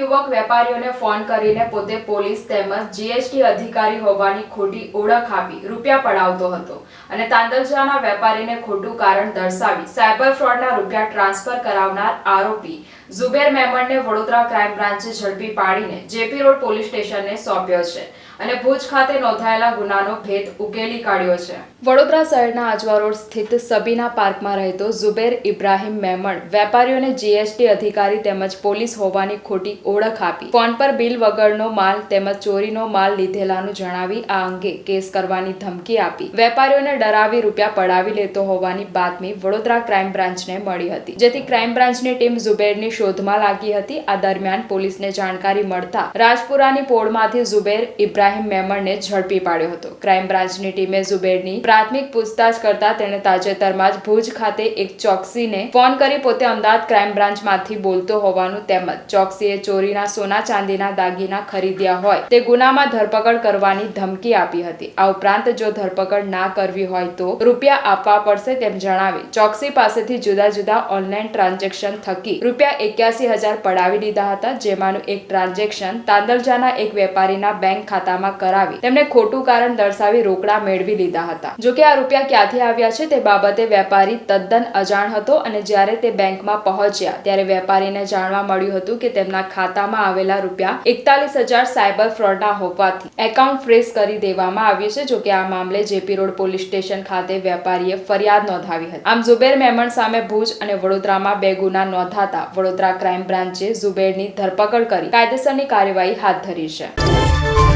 યુવક વેપારીઓને ફોન કરીને પોતે પોલીસ તેમજ જીએસટી અધિકારી હોવાની ખોટી ઓળખ આપી, રૂપિયા પડાવતો હતો અને તાંદલજાના વેપારીને ખોટું કારણ દર્શાવી સાયબર ફ્રોડના રૂપિયા ટ્રાન્સફર કરાવનાર આરોપી ઝુબેર મેમણને વડોદરા ક્રાઇમ બ્રાન્ચે ઝડપી પાડીને જેપી રોડ પોલીસ સ્ટેશનને સોંપ્યો છે અને ભુજ ખાતે નોંધાયેલા ગુનાનો ભેદ ઉકેલી કાઢ્યો છે. વડોદરા શહેરના આજવા રોડ સ્થિત સબીના પાર્કમાં રહેતો ઝુબેર ઇબ્રાહિમ મેમણ વેપારીઓને જીએસટી અધિકારી તેમજ પોલીસ હોવાની ખોટી ઓળખ આપી. ફોન પર બિલ વગરનો માલ તેમજ ચોરીનો માલ લીધેલાનું જણાવી આ અંગે કેસ કરવાની ધમકી આપી. વેપારીઓને ડરાવી રૂપિયા પડાવી લેતો હોવાની બાતમી વડોદરા ક્રાઇમ બ્રાન્ચને મળી હતી. જેથી ક્રાઇમ બ્રાન્ચની ટીમ ઝુબેરની શોધમાં લાગી હતી. આ દરમિયાન પોલીસને જાણકારી મળતા રાજપુરાની પોળમાંથી ઝુબેર ઇબ્રાહીમ મેમણને ઝડપી પાડ્યો હતો. ક્રાઇમ બ્રાન્ચની ટીમે ઝુબેરની પ્રાથમિક પૂછતાછ કરતા તેણે તાજેતરમાં જ ભુજ ખાતે એક ચોકસીને ફોન કરી પોતે અમદાવાદ ક્રાઇમ બ્રાન્ચમાંથી બોલતો હોવાનું તેમજ ચોકસીએ ચોરીના સોના ચાંદીના દાગીના ખરીદ્યા હોય તે ગુનામાં ધરપકડ કરવાની ધમકી આપી હતી. આ ઉપરાંત જો ધરપકડ ના કરવી હોય તો રૂપિયા આપવા પડશે તેમ જણાવી ચોકસી પાસેથી જુદા જુદા ઓનલાઈન ટ્રાન્ઝેક્શન થકી રૂપિયા એક્યાસી હજાર પડાવી લીધા હતા, જેમાંનું એક ટ્રાન્ઝેક્શન તાંદલજાના એક વેપારીના બેંક ખાતામાં કરાવી તેમણે ખોટું કારણ દર્શાવી રોકડા મેળવી લીધા હતા. જોકે આ રૂપિયા ક્યાંથી આવ્યા છે તે બાબતે વેપારી તદ્દન અજાણ હતો અને જ્યારે તે બેંકમાં પહોંચ્યા ત્યારે વેપારીને જાણવા મળ્યું હતું કે તેમના ખાતામાં આવેલા રૂપિયા એકતાલીસ હજાર સાયબર ફ્રોડના હોવાથી એકાઉન્ટ ફ્રીઝ કરી દેવામાં આવ્યું છે, જોકે આ મામલે જેપી રોડ પોલીસ સ્ટેશન ખાતે વેપારીએ ફરિયાદ નોંધાવી હતી. આમ ઝુબેર મેમણ સામે ભુજ અને વડોદરામાં બે ગુના નોંધાતા વડોદરા ક્રાઇમ બ્રાન્ચે ઝુબેરની ધરપકડ કરી કાયદેસરની કાર્યવાહી હાથ ધરી છે.